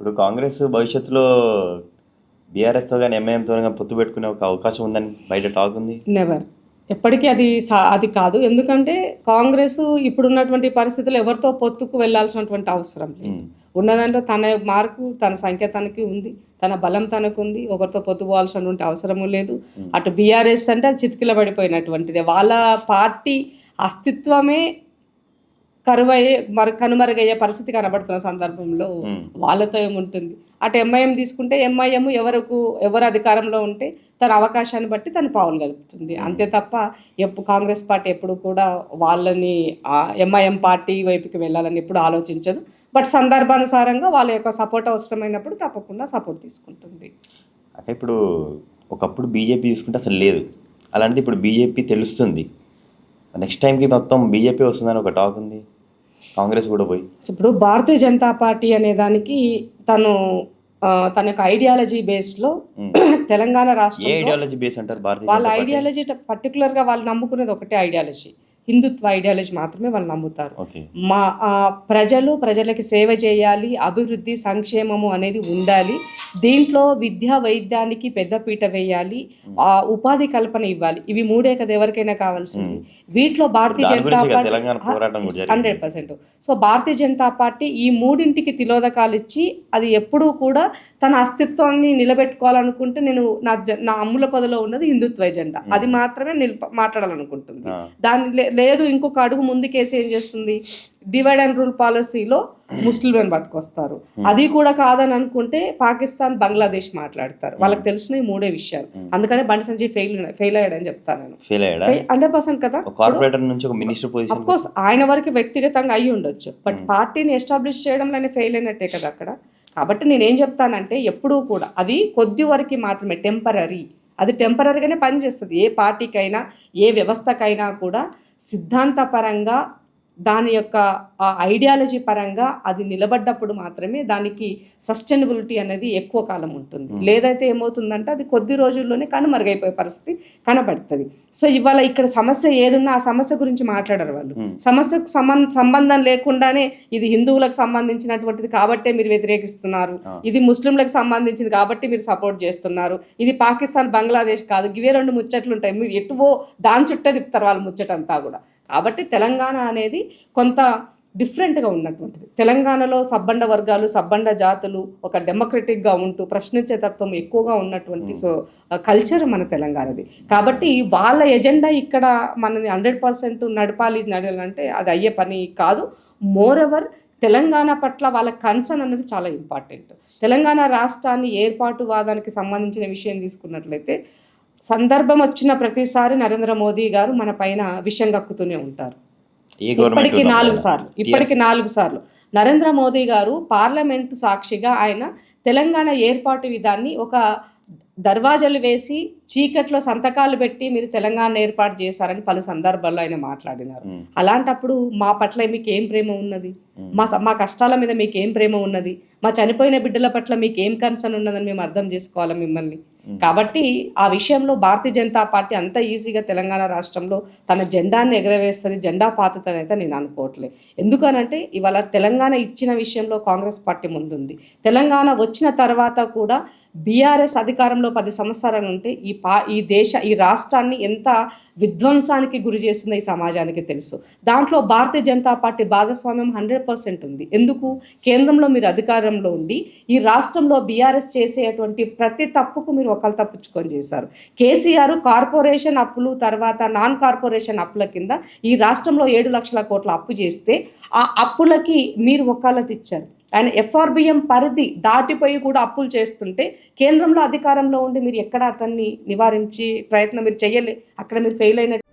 ఇప్పుడు కాంగ్రెస్ భవిష్యత్తులో బీఆర్ఎస్తో కానీ ఎంఐఎంతో కానీ పొత్తు పెట్టుకునే ఒక అవకాశం ఉందని బయట టాక్ ఉంది. నెవర్ ఎప్పటికీ అది సా- అది కాదు. ఎందుకంటే కాంగ్రెస్ ఇప్పుడున్నటువంటి పరిస్థితులు ఎవరితో పొత్తుకు వెళ్ళాల్సినటువంటి అవసరం లేదు. ఉమ్. ఉన్నదంటే తన మార్కు తన సంఖ్య తనకి ఉంది. తన బలం తనకు ఉంది ఒకరితో పొత్తు పోవాల్సినటువంటి అవసరము లేదు. అటు బీఆర్ఎస్ అంటే అది చితికిల పడిపోయినటువంటిది వాళ్ళ పార్టీ అస్తిత్వమే కరువయ్యే మరి కనుమరుగయ్యే పరిస్థితి కనబడుతున్న సందర్భంలో. వాళ్ళతో ఏముంటుంది? అటు ఎంఐఎం తీసుకుంటే ఎంఐఎం ఎవరకు ఎవరు అధికారంలో ఉంటే తన అవకాశాన్ని బట్టి తను పావులు కలుపుతుంది అంతే తప్ప ఎప్పుడు కాంగ్రెస్ పార్టీ ఎప్పుడు కూడా వాళ్ళని ఎంఐఎం పార్టీ వైపుకి వెళ్ళాలని ఎప్పుడు ఆలోచించదు. బట్ సందర్భానుసారంగా వాళ్ళ యొక్క సపోర్ట్ అవసరమైనప్పుడు తప్పకుండా సపోర్ట్ తీసుకుంటుంది. అంటే ఇప్పుడు ఒకప్పుడు బీజేపీ చూసుకుంటే అసలు లేదు. అలాంటిది ఇప్పుడు బీజేపీ తెలుస్తుంది. నెక్స్ట్ టైంకి మొత్తం బీజేపీ వస్తుందని ఒక టాక్ ఉంది. కాంగ్రెస్ కూడా పోయి ఇప్పుడు భారతీయ జనతా పార్టీ అనే దానికి తను తన యొక్క ఐడియాలజీ బేస్లో ఉమ్. తెలంగాణ ఏ రాష్ట్రంలో ఐడియాలజీ బేస్ అంటారు వాళ్ళ? ఐడియాలజీ పర్టికులర్గా వాళ్ళు నమ్ముకునేది ఒకటే ఐడియాలజీ హిందుత్వ ఐడియాలజీ మాత్రమే వాళ్ళు నమ్ముతారు. మా ప్రజలు ప్రజలకి సేవ చేయాలి అభివృద్ధి సంక్షేమము అనేది ఉండాలి దీంట్లో విద్య వైద్యానికి పెద్దపీట వేయాలి ఆ ఉపాధి కల్పన ఇవ్వాలి. ఇవి మూడే కదా ఎవరికైనా కావాల్సింది. వీటిలో Bharatiya Janata Party. Hundred percent. So Bharatiya Janata Party ఈ మూడింటికి తిలోదకాలు ఇచ్చి అది ఎప్పుడూ కూడా తన అస్తిత్వాన్ని నిలబెట్టుకోవాలనుకుంటే నేను నా జ- నా అమ్ముల పదలో ఉన్నది హిందుత్వ ఎజెండా. అది మాత్రమే నిల్ప మాట్లాడాలనుకుంటుంది. దాని లేదు ఇంకొక అడుగు ముందుకేసి ఏం చేస్తుంది? డివైడ్ అండ్ రూల్ పాలసీలో ముస్లింలను పట్టుకొస్తారు. అది కూడా కాదని అనుకుంటే పాకిస్తాన్ బంగ్లాదేశ్ మాట్లాడతారు. వాళ్ళకి తెలిసిన ఈ మూడే విషయాలు. అందుకనే బండి సంజయ్ ఫెయిల్ ఫెయిల్ అయ్యాడని చెప్తాను నేను. హండ్రెడ్ పర్సెంట్ కదా. కార్పొరేటర్ నుంచి ఒక మినిస్టర్ అఫ్ కోర్స్ ఆయన వరకు వ్యక్తిగతంగా అయి ఉండొచ్చు. బట్ పార్టీని ఎస్టాబ్లిష్ చేయడంలోనే ఫెయిల్ అయినట్టే కదా అక్కడ. కాబట్టి నేనేం చెప్తానంటే ఎప్పుడూ కూడా అది కొద్ది వరకు మాత్రమే టెంపరీ అది టెంపరీగానే పనిచేస్తుంది. ఏ పార్టీకైనా ఏ వ్యవస్థకైనా కూడా సిద్ధాంతపరంగా దాని యొక్క ఐడియాలజీ పరంగా అది నిలబడ్డప్పుడు మాత్రమే దానికి సస్టైనబిలిటీ అనేది ఎక్కువ కాలం ఉంటుంది. లేదైతే ఏమవుతుందంటే అది కొద్ది రోజుల్లోనే కనుమరుగైపోయే పరిస్థితి కనబడుతుంది. సో ఇవాళ ఇక్కడ సమస్య ఏదున్నా ఆ సమస్య గురించి మాట్లాడరు వాళ్ళు. సమస్యకు సంబంధ సంబంధం లేకుండానే ఇది హిందువులకు సంబంధించినటువంటిది కాబట్టే మీరు వ్యతిరేకిస్తున్నారు. ఇది ముస్లింలకు సంబంధించింది కాబట్టి మీరు సపోర్ట్ చేస్తున్నారు. ఇది పాకిస్తాన్ బంగ్లాదేశ్ కాదు. ఇవే రెండు ముచ్చట్లు ఉంటాయి మీరు ఎటువో దాని చుట్టే తిప్పుతారు వాళ్ళ ముచ్చటంతా కూడా. కాబట్టి తెలంగాణ అనేది కొంత డిఫరెంట్గా ఉన్నటువంటిది. తెలంగాణలో సబ్బండ వర్గాలు సబ్బండ జాతులు ఒక డెమోక్రటిక్గా ఉంటూ ప్రశ్నించే తత్వం ఎక్కువగా ఉన్నటువంటి సో కల్చర్ మన తెలంగాణది. కాబట్టి వాళ్ళ ఎజెండా ఇక్కడ మనది హండ్రెడ్ పర్సెంట్ నడపాలి నడవాలంటే అది అయ్యే పని కాదు. మోర్ ఎవర్ తెలంగాణ పట్ల వాళ్ళ కన్సర్న్ అనేది చాలా ఇంపార్టెంట్. తెలంగాణ రాష్ట్రాన్ని ఏర్పాటు వాదానికి సంబంధించిన విషయం తీసుకున్నట్లయితే సందర్భం వచ్చిన ప్రతిసారి నరేంద్ర మోదీ గారు మన పైన విషయం కక్కుతూనే ఉంటారు. ఇప్పటికి నాలుగు సార్లు ఇప్పటికి నాలుగు సార్లు. నరేంద్ర మోదీ గారు పార్లమెంటు సాక్షిగా ఆయన తెలంగాణ ఏర్పాటు విధాన్ని ఒక దర్వాజలు వేసి చీకట్లో సంతకాలు పెట్టి మీరు తెలంగాణ ఏర్పాటు చేశారని పలు సందర్భాల్లో ఆయన మాట్లాడినారు. అలాంటప్పుడు మా పట్ల మీకు ఏం ప్రేమ ఉన్నది? మా స- మా కష్టాల మీద మీకు ఏం ప్రేమ ఉన్నది? మా చనిపోయిన బిడ్డల పట్ల మీకు ఏం కన్సర్న్ ఉన్నదని మేము అర్థం చేసుకోవాలి మిమ్మల్ని? కాబట్టి ఆ విషయంలో భారతీయ జనతా పార్టీ అంత ఈజీగా తెలంగాణ రాష్ట్రంలో తన జెండాన్ని ఎగరవేస్తుంది జెండా పాతదని అయితే నేను అనుకోవట్లే. ఎందుకనంటే ఇవాళ తెలంగాణ ఇచ్చిన విషయంలో కాంగ్రెస్ పార్టీ ముందుంది. తెలంగాణ వచ్చిన తర్వాత కూడా బీఆర్ఎస్ అధికారంలో పది సంవత్సరాలు ఉంటే ఈ పా ఈ దేశ ఈ రాష్ట్రాన్ని ఎంత విధ్వంసానికి గురి చేసిందో ఈ సమాజానికి తెలుసు. దాంట్లో భారతీయ జనతా పార్టీ భాగస్వామ్యం హండ్రెడ్ పర్సెంట్ ఉంది. ఎందుకు? కేంద్రంలో మీరు అధికారంలో ఉండి ఈ రాష్ట్రంలో బీఆర్ఎస్ చేసేటువంటి ప్రతి తప్పుకు మీరు ఒకళ్ళు తప్పించుకొని చేశారు. కేసీఆర్ కార్పొరేషన్ అప్పులు తర్వాత నాన్ కార్పొరేషన్ అప్పుల కింద ఈ రాష్ట్రంలో ఏడు లక్షల కోట్ల అప్పు చేస్తే ఆ అప్పులకి మీరు వకాలత్ ఇచ్చారు ఆయన ఎఫ్ఆర్బిఎం పరిధి దాటిపోయి కూడా అప్పులు చేస్తుంటే కేంద్రంలో అధికారంలో ఉండి మీరు ఎక్కడ అతన్ని నివారించి ప్రయత్నం మీరు చేయలే అక్కడ మీరు ఫెయిల్ అయినట్టు